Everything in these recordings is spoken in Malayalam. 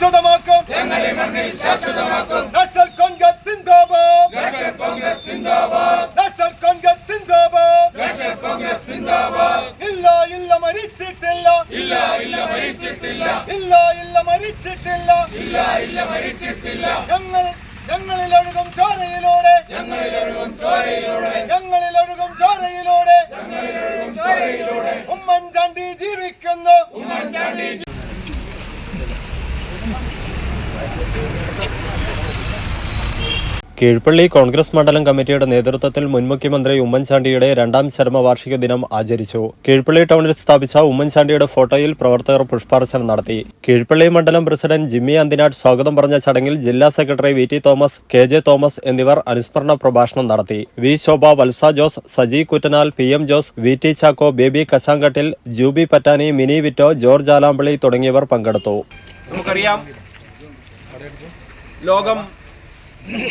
ശാശ്വതമാക്കും. നാഷണൽ കോൺഗ്രസ് സിന്ദാബാദ്. നാഷണൽ കോൺഗ്രസ് സിന്ദാബാദ്. ഇല്ല ഇല്ല മരിച്ചിട്ടില്ല. ഇല്ല ഇല്ല മരിച്ചിട്ടില്ല. ഇല്ല ഇല്ല മരിച്ചിട്ടില്ല. ഇല്ല ഇല്ല മരിച്ചിട്ടില്ല. ഞങ്ങൾ ഞങ്ങളിൽ ഒഴുകും ചോരയിലൂടെ. ഞങ്ങളിൽ ഒഴുകും ചോരയിലൂടെ. ഞങ്ങളിൽ ഒഴുകും ചോരയിലൂടെ. ഞങ്ങളിൽ ഒഴുകും ചോരയിലൂടെ. ഉമ്മൻചാണ്ടി ജീവിക്കുന്നു. ഉമ്മൻചാണ്ടി കീഴ്പള്ളി കോൺഗ്രസ് മണ്ഡലം കമ്മിറ്റിയുടെ നേതൃത്വത്തിൽ മുൻ മുഖ്യമന്ത്രി ഉമ്മൻചാണ്ടിയുടെ രണ്ടാം ചരമവാർഷിക ദിനം ആചരിച്ചു. കീഴ്പള്ളി ടൗണിൽ സ്ഥാപിച്ച ഉമ്മൻചാണ്ടിയുടെ ഫോട്ടോയിൽ പ്രവർത്തകർ പുഷ്പാർച്ചന നടത്തി. കീഴ്പള്ളി മണ്ഡലം പ്രസിഡന്റ് ജിമ്മി അന്തിനാട് സ്വാഗതം പറഞ്ഞ ചടങ്ങിൽ ജില്ലാ secretary V T Thomas K J Thomas എന്നിവർ അനുസ്മരണ പ്രഭാഷണം നടത്തി. V Shobha Valsa Jose Saji Kuttanal P M Jose V T Chacko Baby Kashankattil Juby Pattani Mini Vitto George Alampally തുടങ്ങിയവർ പങ്കെടുത്തു. നമുക്കറിയാം. ലോകം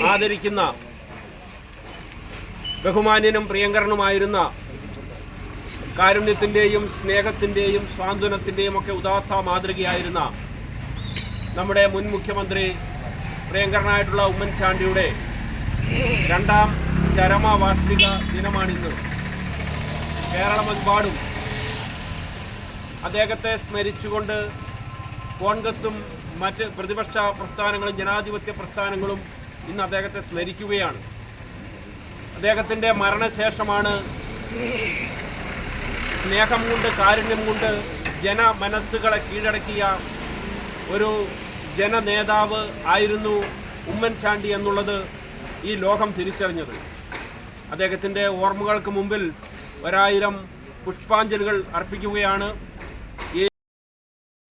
ആദരിക്കുന്ന ബഹുമാന്യനും പ്രിയങ്കരനുമായിരുന്ന കാരുണ്യത്തിന്റെയും സ്നേഹത്തിന്റെയും സ്വാന്തനത്തിന്റെയും ഒക്കെ ഉദാത്ത മാതൃകയായിരുന്ന നമ്മുടെ മുൻ മുഖ്യമന്ത്രി പ്രിയങ്കരനായിട്ടുള്ള ഉമ്മൻചാണ്ടിയുടെ രണ്ടാം ചരമവാർഷിക ദിനമാണിന്ന്. കേരളമെമ്പാടും അദ്ദേഹത്തെ സ്മരിച്ചുകൊണ്ട് കോൺഗ്രസും മറ്റ് പ്രതിപക്ഷ പ്രസ്ഥാനങ്ങളും ജനാധിപത്യ പ്രസ്ഥാനങ്ങളും ഇന്ന് അദ്ദേഹത്തെ സ്മരിക്കുകയാണ്. അദ്ദേഹത്തിന്റെ മരണശേഷമാണ് സ്നേഹം കൊണ്ട് കാരുണ്യം കൊണ്ട് ജന മനസ്സുകളെ കീഴടക്കിയ ഒരു ജനനേതാവ് ആയിരുന്നു ഉമ്മൻചാണ്ടി എന്നുള്ളത് ഈ ലോകം തിരിച്ചറിഞ്ഞത്. അദ്ദേഹത്തിന്റെ ഓർമ്മകൾക്ക് മുമ്പിൽ ഒരായിരം പുഷ്പാഞ്ജലികൾ അർപ്പിക്കുകയാണ്.